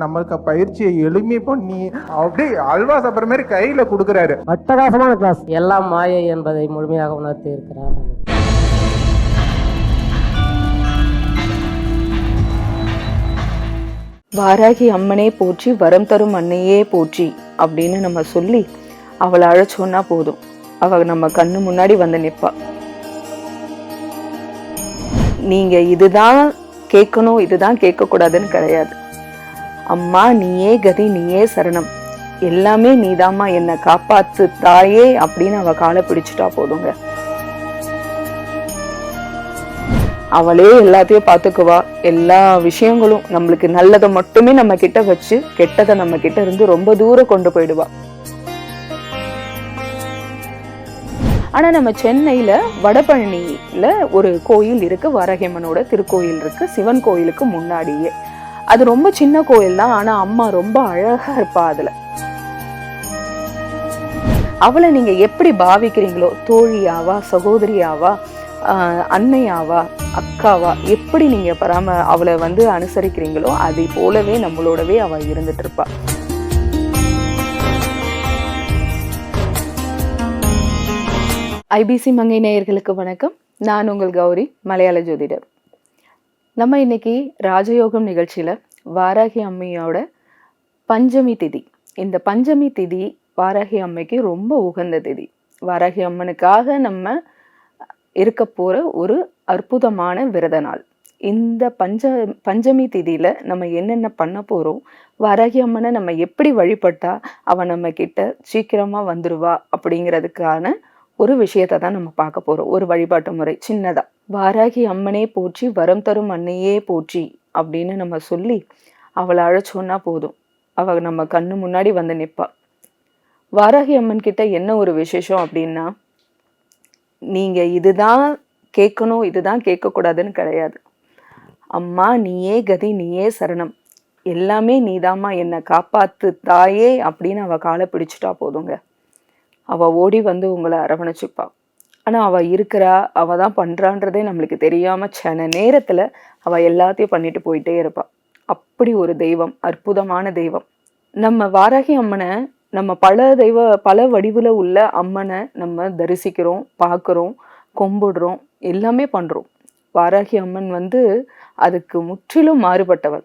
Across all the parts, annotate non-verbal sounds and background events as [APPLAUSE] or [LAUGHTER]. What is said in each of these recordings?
நம்மளுக்கு பயிற்சியை எளிமை பண்ணி அப்படியே அல்வா சாப்பிட்ற மாதிரி கையில கொடுக்குறாரு. அட்டகாசமான கிளாஸ் எல்லாம் மாயை என்பதை முழுமையாக உணர்த்தி இருக்கிறார். வாராகி அம்மனே போற்றி வரம் தரும் அன்னையே போற்றி அப்படின்னு நம்ம சொல்லி அவளை அழைச்சோன்னா போதும். அவ நம்ம கண்ணு முன்னாடி வந்து நிப்பா. நீங்க இதுதான் கேட்கணும் இதுதான் கேட்கக்கூடாதுன்னு கிடையாது. அம்மா நீயே கதி நீயே சரணம். எல்லாமே நீதாம்மா என்னை காப்பாத்து தாயே அப்படின்னு அவ காலை பிடிச்சிட்டா போதுங்க. அவளே எல்லாத்தையும் பார்த்துக்குவா. எல்லா விஷயங்களும் நம்மளுக்கு நல்லதை மட்டுமே நம்ம கிட்ட வச்சு கெட்டதை நம்ம கிட்ட இருந்து ரொம்ப தூரம் கொண்டு போயிடுவா. ஆனா நம்ம சென்னையில வடபழனியில ஒரு கோயில் இருக்கு. வாரகியம்மனோட திருக்கோயில் இருக்கு. சிவன் கோயிலுக்கு முன்னாடியே. அது ரொம்ப சின்ன கோயில் தான் ஆனா அம்மா ரொம்ப அழகா இருப்பா அதுல. அவளை நீங்க எப்படி பாவிக்கிறீங்களோ தோழியாவா சகோதரியாவா அன்னையாவா அக்காவா எப்படி நீங்க பராம அவளை வந்து அனுசரிக்கிறீங்களோ அதை போலவே நம்மளோடவே அவ இருந்துட்டு இருப்பா ஐபிசி மங்கை நேயர்களுக்கு வணக்கம். நான் உங்கள் கௌரி மலையாள ஜோதிடர். நம்ம இன்னைக்கு ராஜயோகம் நிகழ்ச்சியில் வாராகி அம்மையோட பஞ்சமி திதி. இந்த பஞ்சமி திதி வாராகி அம்மைக்கு ரொம்ப உகந்த திதி. வாராகி அம்மனுக்காக நம்ம இருக்க போகிற ஒரு அற்புதமான விரத நாள். இந்த பஞ்ச பஞ்சமி திதியில் நம்ம என்னென்ன பண்ண போகிறோம் வாராகி அம்மனை நம்ம எப்படி வழிபட்டா அவன் நம்ம கிட்ட சீக்கிரமாக வந்துடுவா அப்படிங்கிறதுக்கான ஒரு விஷயத்தை தான் நம்ம பார்க்க போகிறோம் ஒரு வழிபாட்டு முறை சின்னதாக வாராகி அம்மனே போற்றி வரம் தரும் அன்னையே போற்றி அப்படின்னு நம்ம சொல்லி அவளை அழைச்சோன்னா போதும். அவள் நம்ம கண்ணு முன்னாடி வந்து நிற்பா வாராகி அம்மன் கிட்ட என்ன ஒரு விசேஷம் அப்படின்னா நீங்கள் இதுதான் கேட்கணும் இதுதான் கேட்கக்கூடாதுன்னு கிடையாது. அம்மா நீயே கதி நீயே சரணம். எல்லாமே நீதாம்மா என்னை காப்பாத்து தாயே அப்படின்னு அவள் காலை பிடிச்சிட்டா போதுங்க. அவள் ஓடி வந்து உங்களை அரவணைச்சிப்பாள் ஆனால் அவள் இருக்கிறா அவள் தான் பண்ணுறான்றதே நம்மளுக்கு தெரியாமல் சில நேரத்தில் அவள் எல்லாத்தையும் பண்ணிட்டு போயிட்டே இருப்பாள் அப்படி ஒரு தெய்வம் அற்புதமான தெய்வம். நம்ம வாராகி அம்மனை நம்ம பல தெய்வ பல வடிவில் உள்ள அம்மனை நம்ம தரிசிக்கிறோம் பார்க்குறோம் கும்பிடுறோம் எல்லாமே பண்ணுறோம் வாராகி அம்மன் வந்து அதுக்கு முற்றிலும் மாறுபட்டவள்.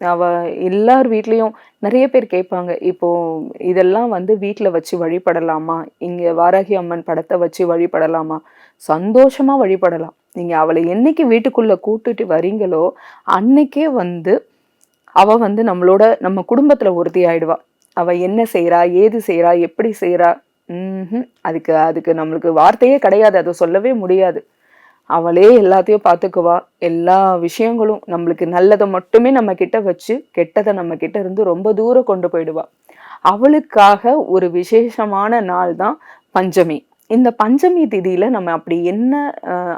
அவ எல்லார் வீட்லேயும் நிறைய பேர் கேட்பாங்க இப்போ இதெல்லாம் வந்து வீட்டில் வச்சு வழிபடலாமா? இங்கே வாராகி அம்மன் படத்தை வச்சு வழிபடலாமா? சந்தோஷமாக வழிபடலாம். நீங்கள் அவளை என்னைக்கு வீட்டுக்குள்ளே கூட்டுட்டு வரீங்களோ அன்னைக்கே வந்து அவள் வந்து நம்மளோட நம்ம குடும்பத்தில் ஒருத்தி ஆயிடுவா. என்ன செய்கிறா ஏது செய்கிறா எப்படி செய்கிறா ம்ஹும். அதுக்கு அதுக்கு நம்மளுக்கு வார்த்தையே கிடையாது அதை சொல்லவே முடியாது. அவளே எல்லாத்தையும் பார்த்துக்குவா. எல்லா விஷயங்களும் நம்மளுக்கு நல்லதை மட்டுமே நம்ம கிட்ட வச்சு கெட்டதை நம்ம கிட்ட இருந்து ரொம்ப தூரம் கொண்டு போயிடுவா. அவளுக்காக ஒரு விசேஷமான நாள் தான் பஞ்சமி. இந்த பஞ்சமி திதியில நம்ம அப்படி என்ன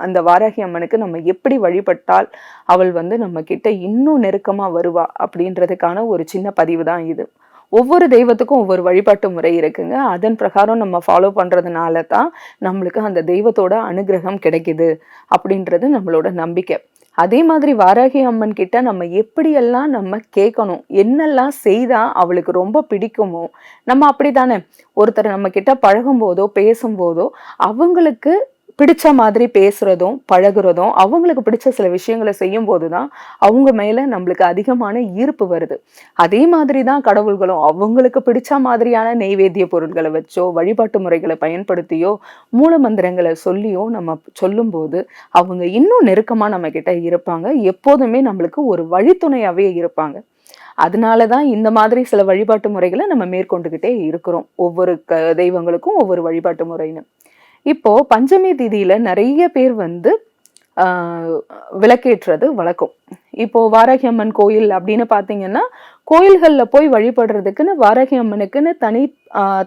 அந்த வாராகி அம்மனுக்கு நம்ம எப்படி வழிபட்டால் அவள் வந்து நம்ம கிட்ட இன்னும் நெருக்கமா வருவா அப்படின்றதுக்கான ஒரு சின்ன பதிவு தான் இது. ஒவ்வொரு தெய்வத்துக்கும் ஒவ்வொரு வழிபாட்டு முறை இருக்குங்க. அதன் பிரகாரம் நம்ம ஃபாலோ பண்ணுறதுனால தான் நம்மளுக்கு அந்த தெய்வத்தோட அனுகிரகம் கிடைக்குது அப்படின்றது நம்மளோட நம்பிக்கை. அதே மாதிரி வாராகி அம்மன் கிட்ட நம்ம எப்படியெல்லாம் நம்ம கேட்கணும் என்னெல்லாம் செய்தால் அவளுக்கு ரொம்ப பிடிக்குமோ நம்ம அப்படி தானே ஒருத்தர் நம்ம கிட்ட பழகும் போதோ பேசும்போதோ அவங்களுக்கு பிடிச்ச மாதிரி பேசுறதும் பழகுறதும் அவங்களுக்கு பிடிச்ச சில விஷயங்களை செய்யும் போதுதான் அவங்க மேல நம்மளுக்கு அதிகமான ஈர்ப்பு வருது. அதே மாதிரி தான் கடவுள்களும் அவங்களுக்கு பிடிச்ச மாதிரியான நெய்வேத்திய பொருட்களை வச்சோ வழிபாட்டு முறைகளை பயன்படுத்தியோ மூல மந்திரங்களை சொல்லியோ நம்ம சொல்லும்போது அவங்க இன்னும் நெருக்கமா நம்ம கிட்ட இருப்பாங்க. எப்போதுமே நம்மளுக்கு ஒரு வழித்துணையாவே இருப்பாங்க. அதனால தான் இந்த மாதிரி சில வழிபாட்டு முறைகளை நம்ம மேற்கொண்டுகிட்டே இருக்கிறோம். ஒவ்வொரு க தெய்வங்களுக்கும் ஒவ்வொரு வழிபாட்டு முறைன்னு. இப்போ பஞ்சமி திதியில நிறைய பேர் வந்து ஆஹ், வழக்கம். இப்போ வாராகி அம்மன் கோயில் அப்படின்னு பார்த்தீங்கன்னா கோயில்களில் போய் வழிபடுறதுக்குன்னு வாராகி அம்மனுக்குன்னு தனி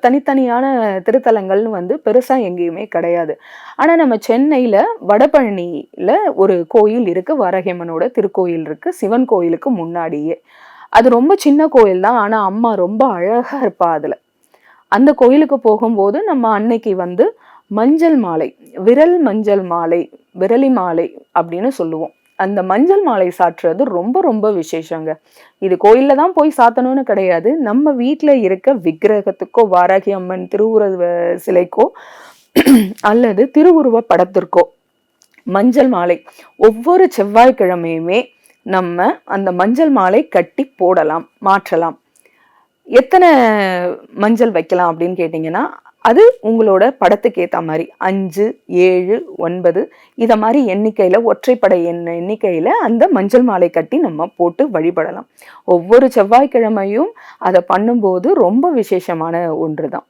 தனித்தனியான திருத்தலங்கள்னு வந்து பெருசா எங்கேயுமே கிடையாது. ஆனா நம்ம சென்னையில வடபழனியில ஒரு கோயில் இருக்கு. வாராகி அம்மனோட திருக்கோயில் இருக்கு. சிவன் கோயிலுக்கு முன்னாடியே. அது ரொம்ப சின்ன கோயில் தான். ஆனா அம்மா ரொம்ப அழகா இருப்பா அதுல. அந்த கோயிலுக்கு போகும்போது நம்ம அன்னைக்கு வந்து மஞ்சள் மாலை விரல் மஞ்சள் மாலை விரலி மாலை அப்படின்னு சொல்லுவோம். அந்த மஞ்சள் மாலை சாற்றுறது ரொம்ப ரொம்ப விசேஷங்க. இது கோயிலில் தான் போய் சாத்தணும்னு கிடையாது. நம்ம வீட்டில் இருக்க விக்கிரகத்துக்கோ வாராகி அம்மன் திருவுருவ சிலைக்கோ [CLEARS THROAT] அல்லது திருவுருவ படத்திற்கோ மஞ்சள் மாலை ஒவ்வொரு செவ்வாய்க்கிழமையுமே நம்ம அந்த மஞ்சள் மாலை கட்டி போடலாம் மாற்றலாம். எத்தனை மஞ்சள் வைக்கலாம் அப்படின்னு கேட்டிங்கன்னா அது உங்களோட படத்துக்கு ஏற்ற மாதிரி. அஞ்சு ஏழு ஒன்பது இதை மாதிரி எண்ணிக்கையில் ஒற்றைப்படை எண் எண்ணிக்கையில் அந்த மஞ்சள் மாலை கட்டி நம்ம போட்டு வழிபடலாம். ஒவ்வொரு செவ்வாய்க்கிழமையும் அதை பண்ணும்போது ரொம்ப விசேஷமான ஒன்று தான்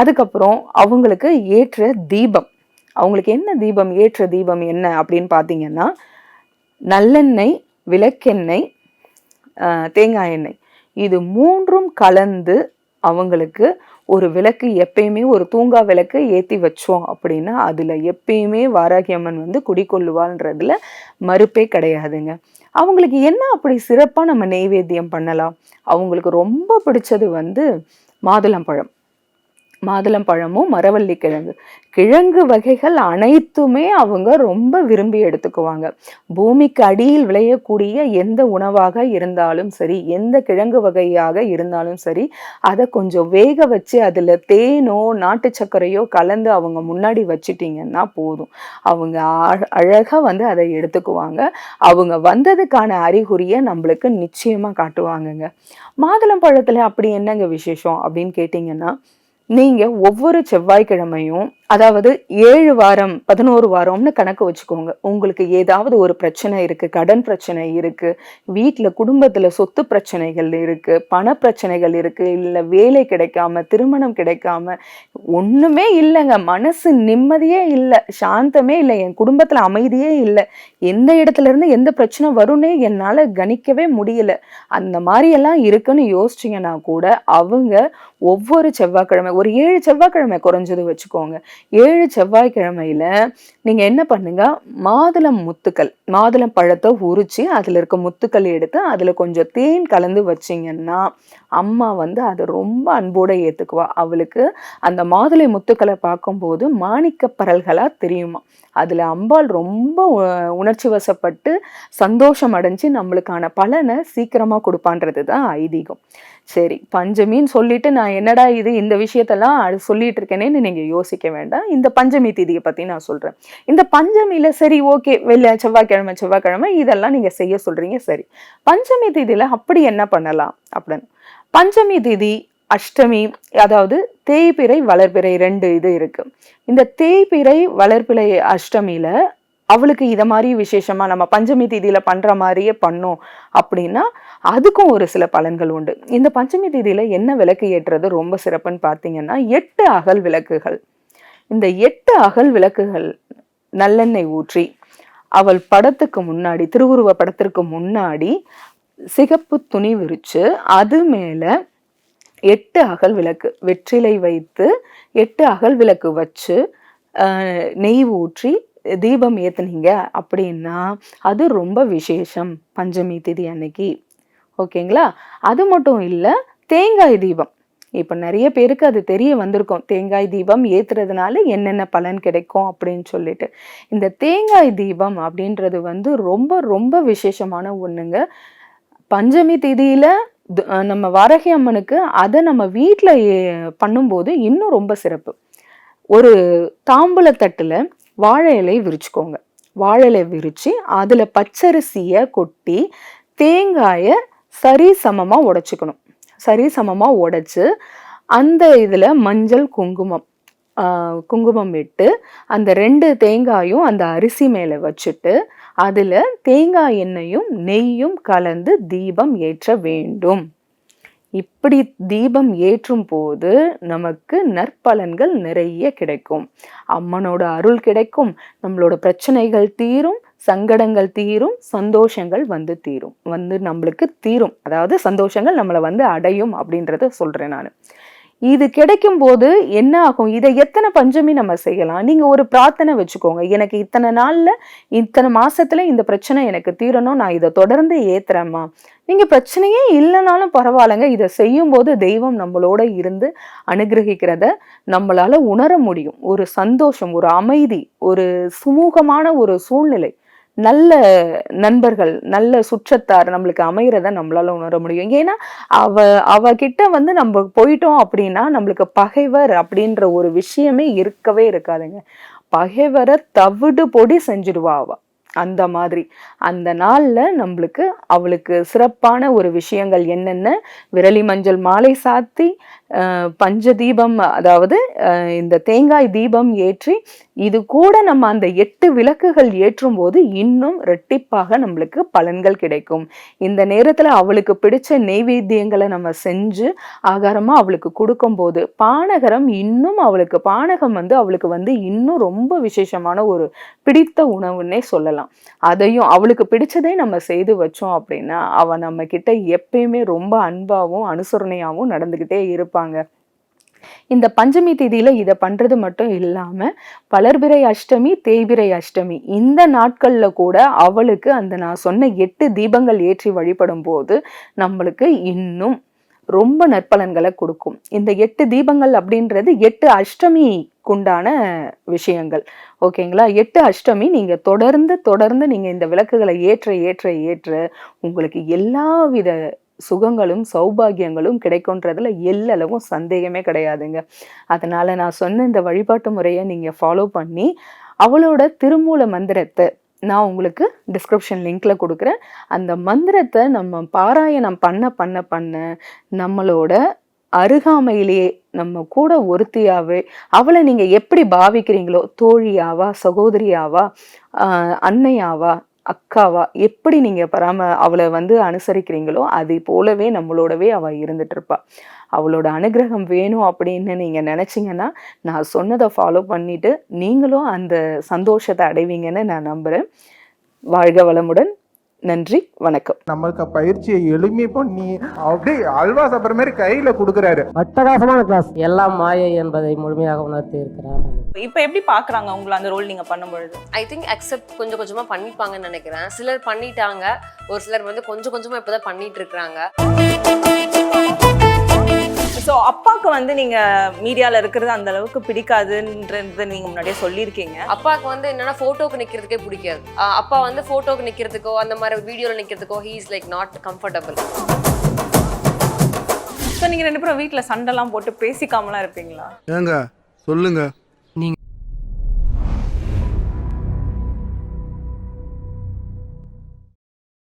அதுக்கப்புறம் அவங்களுக்கு ஏற்ற தீபம். அவங்களுக்கு என்ன தீபம் ஏற்ற தீபம் என்ன அப்படின்னு பார்த்தீங்கன்னா நல்லெண்ணெய் விளக்கெண்ணெய் தேங்காய் எண்ணெய். இது மூன்றும் கலந்து அவங்களுக்கு ஒரு விளக்கு எப்பயுமே ஒரு தூங்கா விளக்கு ஏற்றி வச்சோம் அப்படின்னா அதில் எப்பயுமே வாராகி அம்மன் வந்து குடிக்கொள்ளுவாள்ன்றதுல மறுப்பே கிடையாதுங்க. அவங்களுக்கு என்ன அப்படி சிறப்பாக நம்ம நெய்வேத்தியம் பண்ணலாம்? அவங்களுக்கு ரொம்ப பிடிச்சது வந்து மாதுளம்பழம். மாதுளம்பழமும் மரவள்ளி கிழங்கு கிழங்கு வகைகள் அனைத்துமே அவங்க ரொம்ப விரும்பி எடுத்துக்குவாங்க. பூமிக்கு அடியில் விளையக்கூடிய எந்த உணவாக இருந்தாலும் சரி எந்த கிழங்கு வகையாக இருந்தாலும் சரி அதை கொஞ்சம் வேக வச்சு அதில் தேனோ நாட்டு சர்க்கரையோ கலந்து அவங்க முன்னாடி வச்சிட்டிங்கன்னா போதும். அவங்க அழ- வந்து அதை எடுத்துக்குவாங்க. அவங்க வந்ததுக்கான அறிகுறியை நம்மளுக்கு நிச்சயமாக காட்டுவாங்கங்க. மாதுளம்பழத்தில் அப்படி என்னங்க விசேஷம் அப்படின்னு கேட்டிங்கன்னா நீங்கள் ஒவ்வொரு செவ்வாய்க்கிழமையும் அதாவது ஏழு வாரம் பதினோரு வாரம்னு கணக்கு வச்சுக்கோங்க. உங்களுக்கு ஏதாவது ஒரு பிரச்சனை இருக்கு கடன் பிரச்சனை இருக்கு வீட்டில் குடும்பத்தில் சொத்து பிரச்சனைகள் இருக்கு பண பிரச்சனைகள் இருக்கு இல்லை வேலை கிடைக்காம திருமணம் கிடைக்காம ஒன்றுமே இல்லைங்க. மனசு நிம்மதியே இல்லை சாந்தமே இல்லை என் குடும்பத்தில் அமைதியே இல்லை. எந்த இடத்துல இருந்து எந்த பிரச்சனை வரும்னே என்னால் கணிக்கவே முடியல. அந்த மாதிரியெல்லாம் இருக்குன்னு யோசிச்சீங்கன்னா கூட அவங்க ஒவ்வொரு செவ்வாய்க்கிழமை ஒரு ஏழு செவ்வாய்க்கிழமை குறைஞ்சது வச்சுக்கோங்க. ஏழு செவ்வாய்க்கிழமையில நீங்க என்ன பண்ணுங்க? மாதுளம் முத்துக்கள் மாதுளம் பழத்தை உரிச்சு அதுல இருக்க முத்துக்கள் எடுத்து அதுல கொஞ்சம் தேன் கலந்து வச்சீங்கன்னா அம்மா வந்து அதை ரொம்ப அன்போட ஏத்துக்குவா. அவளுக்கு அந்த மாதுளை முத்துக்களை பார்க்கும்போது மாணிக்க பரல்களா தெரியுமா? அதுல அம்பாள் ரொம்ப உ- உணர்ச்சி வசப்பட்டு சந்தோஷம் அடைஞ்சு நம்மளுக்கான பலனை சீக்கிரமா கொடுப்பான்றது தான் ஐதீகம். சரி பஞ்சமின்னு சொல்லிட்டு நான் என்னடா இது இந்த விஷயத்தெல்லாம் அது சொல்லிட்டு இருக்கேனேன்னு நீங்க யோசிக்க வேண்டாம். இந்த பஞ்சமி திதியை பத்தி நான் சொல்றேன். இந்த பஞ்சமியில சரி ஓகே வெள்ள செவ்வாய்க்கிழமை செவ்வாய்க்கிழமை இதெல்லாம் நீங்க செய்ய சொல்றீங்க சரி. பஞ்சமி திதியில அப்படி என்ன பண்ணலாம் அப்படின்னு? பஞ்சமி திதி அஷ்டமி அதாவது தேய்பிறை வளர்பிறை ரெண்டு இது இருக்கு. இந்த தேய்பிறை வளர்பிறை அஷ்டமியில அவளுக்கு இதை மாதிரி விசேஷமா நம்ம பஞ்சமி திதியில பண்ற மாதிரியே பண்ணோம் அப்படின்னா அதுக்கும் ஒரு சில பலன்கள் உண்டு. இந்த பஞ்சமி திதியில என்ன விளக்கு ஏற்றுறது ரொம்ப சிறப்புன்னு பார்த்தீங்கன்னா எட்டு அகல் விளக்குகள். இந்த எட்டு அகல் விளக்குகள் நல்லெண்ணெய் ஊற்றி அவள் படத்துக்கு முன்னாடி திருவுருவ படத்திற்கு முன்னாடி சிகப்பு துணி விரிச்சு அது மேல எட்டு அகல் விளக்கு வெற்றிலை வைத்து எட்டு அகல் விளக்கு வச்சு நெய் ஊற்றி தீபம் ஏற்றுனீங்க அப்படின்னா அது ரொம்ப விசேஷம் பஞ்சமி திதி அன்னைக்கு. ஓகேங்களா? அது மட்டும் இல்லை தேங்காய் தீபம். இப்போ நிறைய பேருக்கு அது தெரிய வந்திருக்கும். தேங்காய் தீபம் ஏற்றுறதுனால என்னென்ன பலன் கிடைக்கும் அப்படின்னு சொல்லிட்டு. இந்த தேங்காய் தீபம் அப்படின்றது வந்து ரொம்ப ரொம்ப விசேஷமான ஒன்றுங்க பஞ்சமி திதியில் நம்ம வாராகி அம்மனுக்கு அதை நம்ம வீட்டில் பண்ணும்போது இன்னும் ரொம்ப சிறப்பு. ஒரு தாம்பூலத்தட்டில் வாழை இலை விரிச்சுக்கோங்க. வாழை இலை விரித்து அதில் பச்சரிசியை கொட்டி தேங்காயை சரி சமமாக உடச்சிக்கணும். சரி சமமாக உடச்சி அந்த இதில் மஞ்சள் குங்குமம் குங்குமம் விட்டு அந்த ரெண்டு தேங்காயும் அந்த அரிசி மேலே வச்சுட்டு அதில் தேங்காய் எண்ணெயும் நெய்யும் கலந்து தீபம் ஏற்ற வேண்டும். இப்படி தீபம் ஏற்றும் போது நமக்கு நற்பலன்கள் நிறைய கிடைக்கும். அம்மனோட அருள் கிடைக்கும். நம்மளோட பிரச்சனைகள் தீரும் சங்கடங்கள் தீரும் சந்தோஷங்கள் வந்து தீரும். வந்து நம்மளுக்கு தீரும். அதாவது சந்தோஷங்கள் நம்மளை வந்து அடையும் அப்படின்றத சொல்றேன் நான். இது கிடைக்கும் போது என்ன ஆகும்? இதை எத்தனை பஞ்சமி நம்ம செய்யலாம்? நீங்க ஒரு பிரார்த்தனை வச்சுக்கோங்க. எனக்கு இத்தனை நாள்ல இத்தனை மாசத்துல இந்த பிரச்சனை எனக்கு தீரணும். நான் இதை தொடர்ந்து ஏத்துறேம்மா. நீங்க பிரச்சனையே இல்லைனாலும் பரவாயில்லைங்க. இதை செய்யும் போது தெய்வம் நம்மளோட இருந்து அனுகிரகிக்கிறத நம்மளால உணர முடியும். ஒரு சந்தோஷம் ஒரு அமைதி ஒரு சுமூகமான ஒரு சூழ்நிலை. நல்ல நண்பர்கள் நல்ல சுற்றத்தார் நம்மளுக்கு அமைகிறத நம்மளால உணர முடியும். ஏன்னா அவ அவ கிட்ட வந்து நம்ம போயிட்டோம் அப்படின்னா நம்மளுக்கு பகைவர் அப்படின்ற ஒரு விஷயமே இருக்கவே இருக்காதுங்க. பகைவரை தவிடு பொடி செஞ்சிடுவா அவ. அந்த மாதிரி. அந்த நாள்ல நம்மளுக்கு அவளுக்கு சிறப்பான ஒரு விஷயங்கள் என்னென்ன? விரலி மஞ்சள் மாலை சாத்தி பஞ்ச தீபம் அதாவது இந்த தேங்காய் தீபம் ஏற்றி இது கூட நம்ம அந்த எட்டு விளக்குகள் ஏற்றும் போது இன்னும் ரெட்டிப்பாக நம்மளுக்கு பலன்கள் கிடைக்கும். இந்த நேரத்தில் அவளுக்கு பிடிச்ச நெய்வேத்தியங்களை நம்ம செஞ்சு ஆகாரமாக அவளுக்கு கொடுக்கும்போது பானகரம் இன்னும் அவளுக்கு பானகம் வந்து அவளுக்கு வந்து இன்னும் ரொம்ப விசேஷமான ஒரு பிடித்த உணவுன்னே சொல்லலாம். அதையும் அவளுக்கு பிடிச்சதே நம்ம செய்து வச்சோம் அப்படின்னா அவள் நம்ம கிட்ட எப்பயுமே ரொம்ப அன்பாகவும் அனுசரணையாகவும் நடந்துக்கிட்டே இருப்பான் இருப்பாங்க இந்த பஞ்சமி திதியில இதை பண்றது மட்டும் இல்லாம வளர்பிறை அஷ்டமி தேய்பிரை அஷ்டமி இந்த நாட்கள்ல கூட அவளுக்கு அந்த நான் சொன்ன எட்டு தீபங்கள் ஏற்றி வழிபடும் போது நம்மளுக்கு இன்னும் ரொம்ப நற்பலன்களை கொடுக்கும். இந்த எட்டு தீபங்கள் அப்படின்றது எட்டு அஷ்டமிக்குண்டான விஷயங்கள். ஓகேங்களா? எட்டு அஷ்டமி நீங்க தொடர்ந்து தொடர்ந்து நீங்க இந்த விளக்குகளை ஏற்ற ஏற்ற ஏற்ற உங்களுக்கு எல்லா வித சுகங்களும் சௌபாகியங்களும் கிடைக்கும்ன்றதுல எல்லளவும் சந்தேகமே கிடையாதுங்க. அதனால நான் சொன்ன இந்த வழிபாட்டு முறையை நீங்க ஃபாலோ பண்ணி அவளோட திருமூல மந்திரத்தை நான் உங்களுக்கு டிஸ்கிரிப்ஷன் லிங்க்ல கொடுக்குறேன். அந்த மந்திரத்தை நம்ம பாராயணம் பண்ண பண்ண பண்ண நம்மளோட அருகாமையிலேயே நம்ம கூட ஒருத்தியாவே அவளை நீங்க எப்படி பாவிக்கிறீங்களோ தோழியாவா சகோதரியாவா அன்னையாவா அக்காவா? எப்படி நீங்கள் பராம அவளை வந்து அனுசரிக்கிறீங்களோ அதை போலவே நம்மளோடவே அவள் இருந்துட்டு அவளோட அனுகிரகம் வேணும் அப்படின்னு நீங்கள் நினச்சிங்கன்னா நான் சொன்னதை ஃபாலோ பண்ணிவிட்டு நீங்களும் அந்த சந்தோஷத்தை அடைவீங்கன்னு நான் நம்புகிறேன் வாழ்க வளமுடன். நன்றி வணக்கம். நம்மளுக்கு பயிற்சியை எளிமை பண்ணி அப்படியே அல்வா சாப்பிட்ற மாதிரி கையில கொடுக்குறாரு. அட்டகாசமான கிளாஸ் எல்லாம் மாயை என்பதை முழுமையாக உணர்த்தி இருக்கிறார். இப்போ எப்படி பாக்குறாங்க உங்களை அந்த ரோல் நீங்க பண்ணும்பொழுது? ஐ திங்க் அக்செப்ட் கொஞ்சம் கொஞ்சமா பண்ணிப்பாங்கன்னு நினைக்கிறேன். சிலர் பண்ணிட்டாங்க ஒரு சிலர் வந்து கொஞ்சம் கொஞ்சமா இப்பதான் பண்ணிட்டு இருக்காங்க ஸோ அப்பாவுக்கு வந்து நீங்க மீடியால இருக்கிறது அந்த அளவுக்கு பிடிக்காதுன்றத நீங்க முன்னாடியே சொல்லியிருக்கீங்க. அப்பாவுக்கு வந்து என்னன்னா போட்டோக்கு நிக்கிறதுக்கே பிடிக்காது. அப்பா வந்து போட்டோக்கு நிக்கிறதுக்கோ அந்த மாதிரி வீடியோல நிக்கிறதுக்கோ he is like not comfortable so நீங்க ரெண்டு பேரும் வீட்ல சண்டைலாம் போட்டு பேசிக்காமலாம் இருப்பீங்களா? ஏங்க சொல்லுங்க.